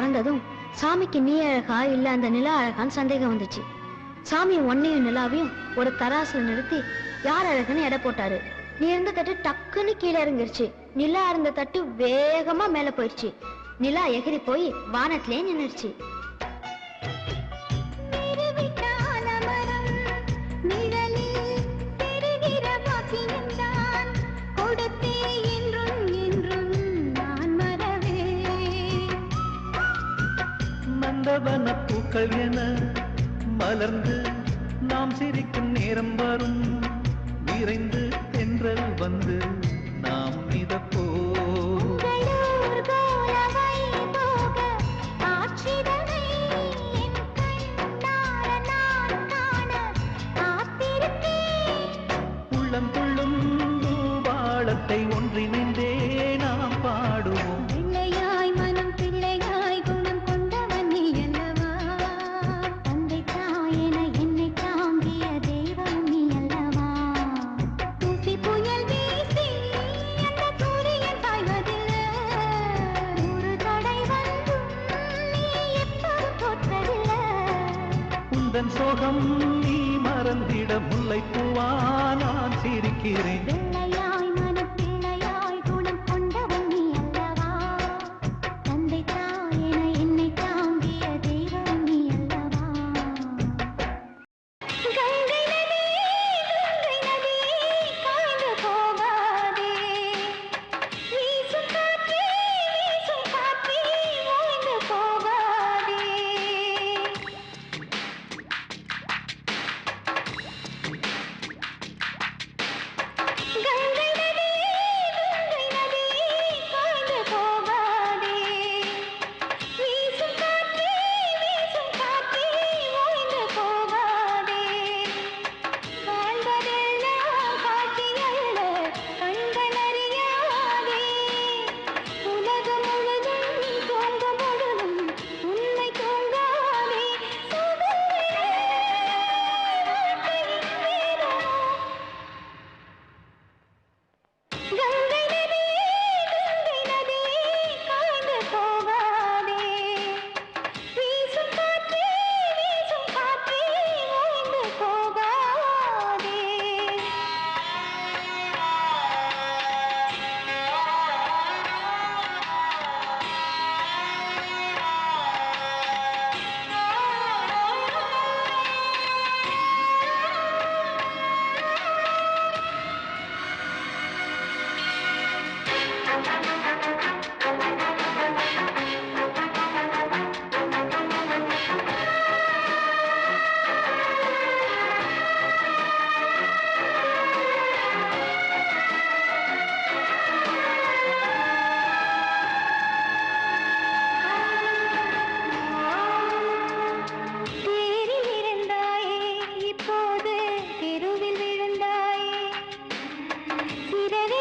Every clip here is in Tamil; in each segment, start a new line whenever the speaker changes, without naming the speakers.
பிறந்ததும் சாமிக்கு நீ அழகா இல்ல அந்த நிலா அழகான்னு சந்தேகம் வந்துச்சு. சாமி ஒன்னையும் நிலாவையும் ஒரு தராசுல நிறுத்தி யார் அழகுன்னு எடை போட்டாரு. நீ இருந்த தட்டு டக்குன்னு கீழே இறங்கிருச்சு. நிலா இருந்த தட்டு வேகமா மேல போயிடுச்சு. நிலா எகிரி போய் வானத்திலே நின்னுருச்சு
நந்தவன பூக்கள் என மலர்ந்து நாம் சிரிக்கும் நேரம் வரும். விரைந்து தென்றல் வந்து நாம் மிதப்போ. உள்ளம் துள்ளும் தூபாளத்தை ஒன்றிணைந்தே உந்தன் நீ மறந்திட முல்லை பூவா நான் சிரிக்கிறேன். சிதறி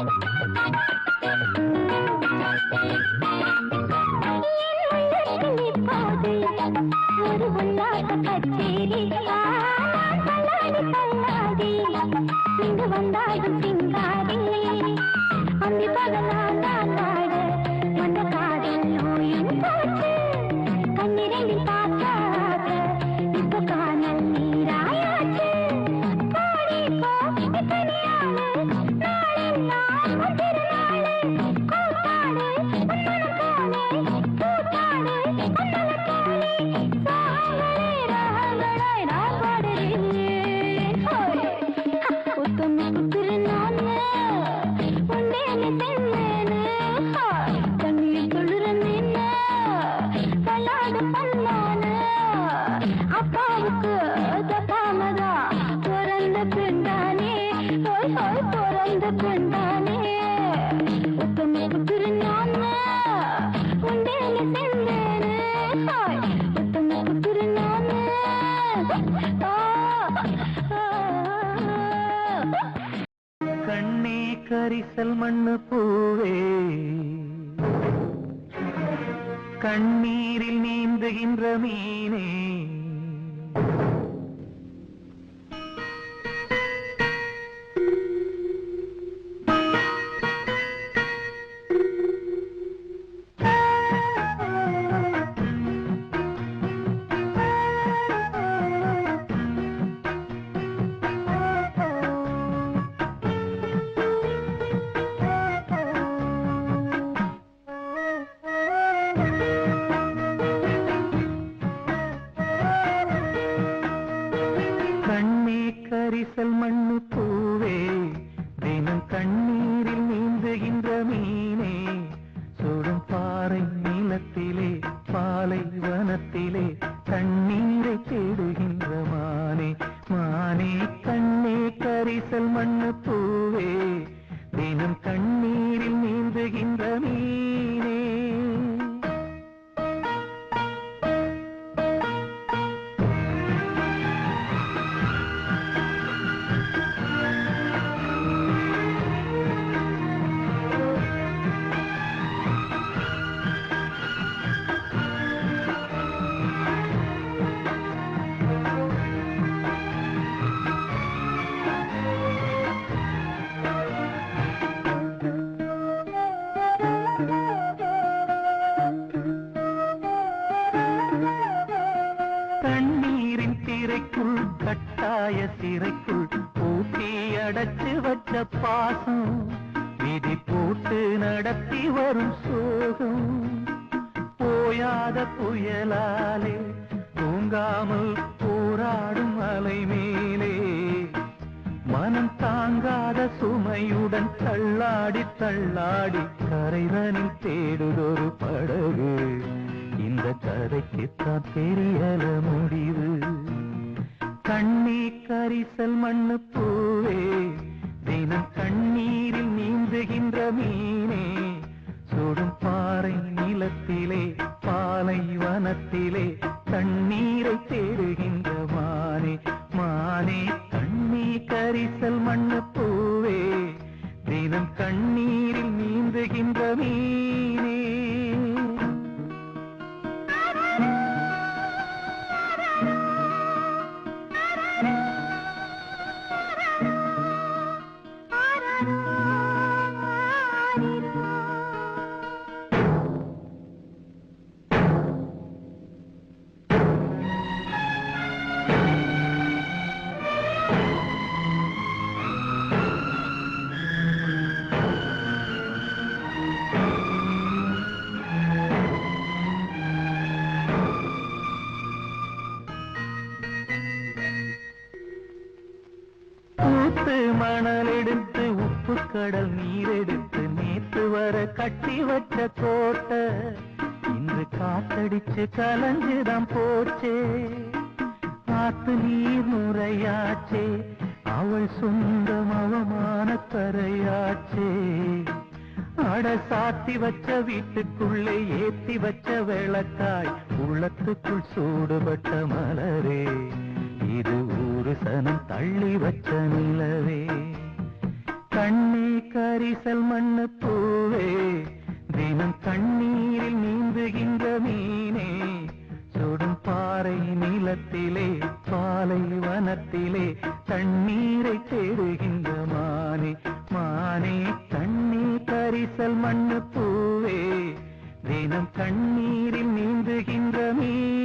ஒரு கண்ணீரில் நீந்துகின்ற மீனே. வானத்திலே தண்ணீரை தேடுகின்ற மானே மானே கண்ணே கரிசல் மண்ணு பூவே. தினம் கண்ணீரில் நீந்துகின்ற நீ
சிறைக்குள் பூட்டி அடைச்சு வச்ச பாசம். விதி போட்டு நடத்தி வரும் சோகம். போயாத புயலாலே தூங்காமல் போராடும் அலை மேலே மனம் தாங்காத சுமையுடன் தள்ளாடி தள்ளாடி கரைதனில் தேடுதொரு படகு. இந்த கதைக்குத்தான் தெரியல முடிவு. கண்ணே கரிசல் மண்ணு பூவே தினம் கண்ணீரில் நீந்துகின்ற மீனே சுடும் பாறை நிலத்திலே பாலை வனத்திலே தண்ணீரை தேடுகின்ற மானே மானே கண்ணே கரிசல் மண்ணு பூவே தினம் கண்ணீரில் நீந்துகின்ற மீன் காத்தடிச்சு கலஞ்சுதான் போச்சே. ஆத்து நீர் முறையாச்சே அவள் சொந்தம் அவமான தரையாச்சே அட சாத்தி வச்ச வீட்டுக்குள்ளே ஏத்தி வச்ச விளக்காய் உள்ளத்துக்குள் சூடுபட்ட மலரே. இது ஊரு சனம் தள்ளி வச்ச நிலவே. கண்ணே கரிசல் மண்ணு பூவே. தினம் தண்ணீரில் நீந்துகின்ற மீனே சுடும் பாறை நிலத்திலே பாலை வனத்திலே தண்ணீரை தேடுகின்ற மானே. மானே தண்ணீர் கரிசல் மண்ணு பூவே தினம் தண்ணீரில் நீந்துகின்ற மீன்